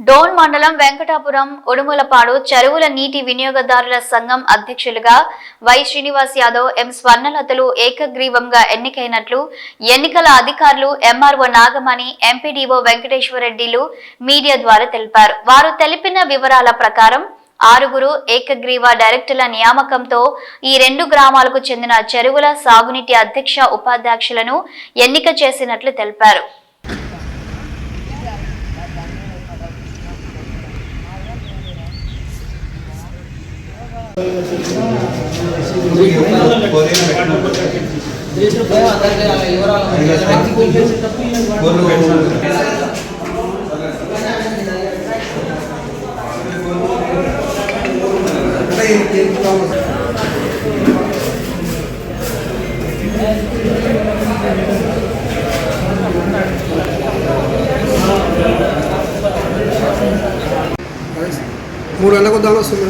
డోన్ మండలం వెంకటాపురం ఉడుమలపాడు చెరువుల నీటి వినియోగదారుల సంఘం అధ్యక్షులుగా వై శ్రీనివాస్ యాదవ్ ఎం స్వర్ణలతలు ఏకగ్రీవంగా ఎన్నికైనట్లు ఎన్నికల అధికారులు ఎంఆర్ఓ నాగమణి ఎంపీడీఓ వెంకటేశ్వరరెడ్డిలు మీడియా ద్వారా తెలిపారు. వారు తెలిపిన వివరాల ప్రకారం ఆరుగురు ఏకగ్రీవ డైరెక్టర్ల నియామకంతో ఈ రెండు గ్రామాలకు చెందిన చెరువుల సాగునీటి అధ్యక్ష ఉపాధ్యక్షులను ఎన్నిక చేసినట్లు తెలిపారు. మూడు గంటలకు వద్దామని వస్తుంది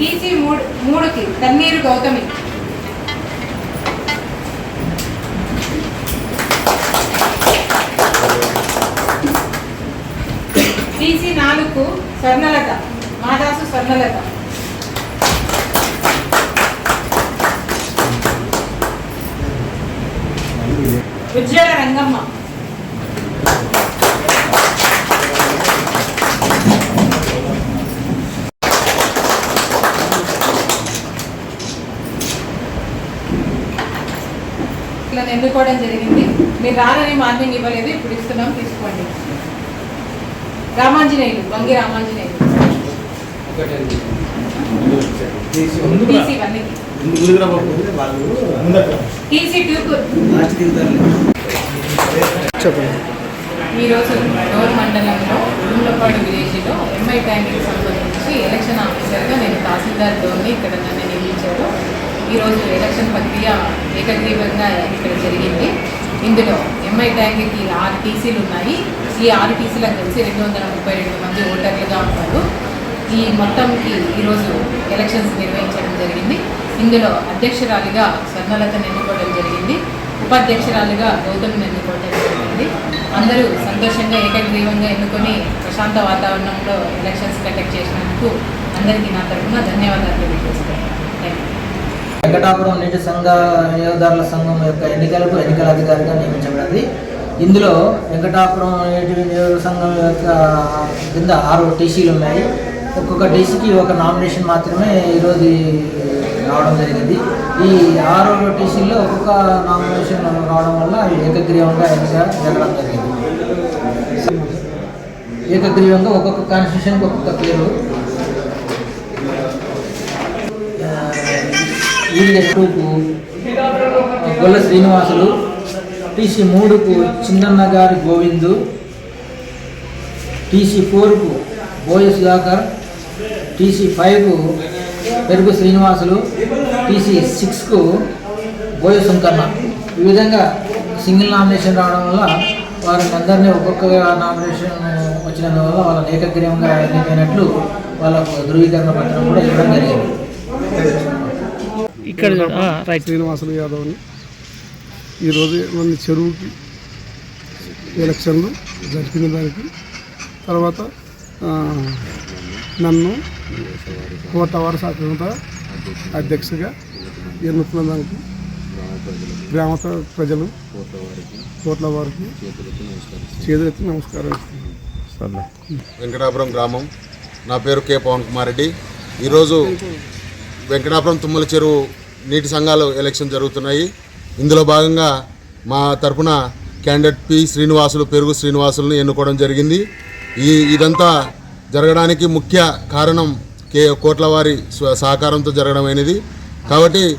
DC మూడు మూడుకి తన్నీరు గౌతమి. డీసీ నాలుగు స్వర్ణలత మాదాసు స్వర్ణలత. ఉజ్వల రంగమ్మ. ఇలా ఎన్నుకోవడం జరిగింది. మీరు రానని మార్నింగ్ ఇవ్వలేదు. ఇప్పుడు ఇస్తున్నాం. తీసుకోండి. రామాంజనేయులు వంగి రామాంజనేయులు. టీసీ వన్కి టీసీ టూకు చెప్పండి. ఈరోజు డోర్ మండలంలో ఉడుమలపాడు విలేజ్లో ఎంఐ ట్యాంక్కి సంబంధించి ఎలక్షన్ ఆఫీసర్గా నేను తహసీల్దార్ డోర్ని ఇక్కడ నన్ను నియమించారు. ఈరోజు ఎలక్షన్ ప్రక్రియ ఏకగ్రీవంగా ఇక్కడ జరిగింది. ఇందులో ఎంఐ ట్యాంక్కి ఆరు టీసీలు ఉన్నాయి. ఈ ఆరు టీసీలకు కలిసి రెండు వందల ముప్పై రెండు మంది ఓటర్లుగా ఉన్నారు. ఈ మొత్తంకి ఈరోజు ఎలక్షన్స్ నిర్వహించడం జరిగింది. ఇందులో అధ్యక్షురాలిగా స్వర్ణలతను ఎన్నుకోవడం జరిగింది. ఉపాధ్యక్షురాలుగా గౌతమ్ని ఎన్నుకోవడం జరిగింది. అందరూ సంతోషంగా ఏకగ్రీవంగా ఎన్నుకొని ప్రశాంత వాతావరణంలో ఎలక్షన్స్ కండక్ట్ చేసినందుకు అందరికీ నా తరఫున ధన్యవాదాలు తెలియజేస్తున్నాను. థ్యాంక్ యూ వెంకటాపురం నీటి సంఘ వినియోగదారుల సంఘం యొక్క ఎన్నికలకు ఎన్నికల అధికారిగా నియమించబడింది. ఇందులో వెంకటాపురం నీటి వినియోగ సంఘం యొక్క కింద ఆరు టీసీలు ఉన్నాయి. ఒక్కొక్క టీసీకి ఒక నామినేషన్ మాత్రమే ఈరోజు రావడం జరిగింది. ఈ ఆరు టీసీల్లో ఒక్కొక్క నామినేషన్ రావడం వల్ల ఏకగ్రీవంగా ఎన్నిక జరగడం జరిగింది. ఏకగ్రీవంగా ఒక్కొక్క కాన్స్టిట్యూషన్కి ఒక్కొక్క పేరు. ఈడిగ టూకు గొల్ల శ్రీనివాసులు టీసీ మూడుకు చిన్నన్న గారి గోవిందు టీసీ ఫోర్కు బోయ సుధాకర్ టీసీ ఫైవ్కు పెరుగు శ్రీనివాసులు టీసీ సిక్స్కు బోయ సుంకన్న. ఈ విధంగా సింగిల్ నామినేషన్ రావడం వల్ల వారిని అందరినీ ఒక్కొక్కగా నామినేషన్ వచ్చినందువల్ల వాళ్ళని ఏకగ్రీవంగా ఎన్నికైనట్లు వాళ్ళకు ధృవీకరణ పత్రం కూడా ఇవ్వడం జరిగింది. ఇక్కడ రైట్. శ్రీనివాసులు యాదవ్ని ఈరోజు మన చెరువుకి ఎలక్షన్లు జరిపిన దానికి తర్వాత నన్ను కోట వారసత్వంత అధ్యక్షుగా ఎన్నుకున్న దానికి గ్రామ ప్రజలు కోట్ల వారికి చేతులెత్తి నమస్కారం వెంకటాపురం గ్రామం. నా పేరు కె పవన్ కుమార్ రెడ్డి. ఈరోజు వెంకటాపురం తుమ్మల చెరువు నీటి సంఘాలు ఎలక్షన్ జరుగుతున్నాయి. ఇందులో భాగంగా మా తరపున క్యాండిడేట్ పి శ్రీనివాసులు పెరుగు శ్రీనివాసులను ఎన్నుకోవడం జరిగింది. ఈ ఇదంతా జరగడానికి ముఖ్య కారణం కే కోట్లవారి స్వ- సహకారంతో జరగడం అయినది కాబట్టి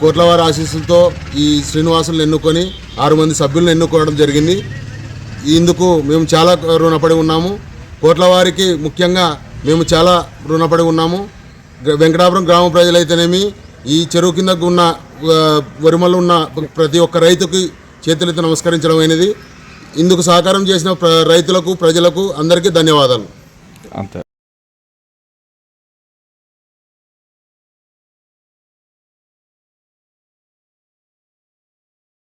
కోట్లవారి ఆశీస్సులతో ఈ శ్రీనివాసులను ఎన్నుకొని ఆరు మంది సభ్యులను ఎన్నుకోవడం జరిగింది. ఇందుకు మేము చాలా రుణపడి ఉన్నాము. కోట్ల వారికి ముఖ్యంగా మేము చాలా రుణపడి ఉన్నాము. వెంకటాపురం గ్రామ ప్రజలైతేనేమి ఈ చెరువు కింద ఉన్న ఆ, వరిమలు ఉన్న ప్రతి ఒక్క రైతుకి చేతులెత్తి నమస్కరించడం అయినది ఇందుకు సహకారం చేసిన ప్ర- రైతులకు ప్రజలకు అందరికీ ధన్యవాదాలు. అంతే.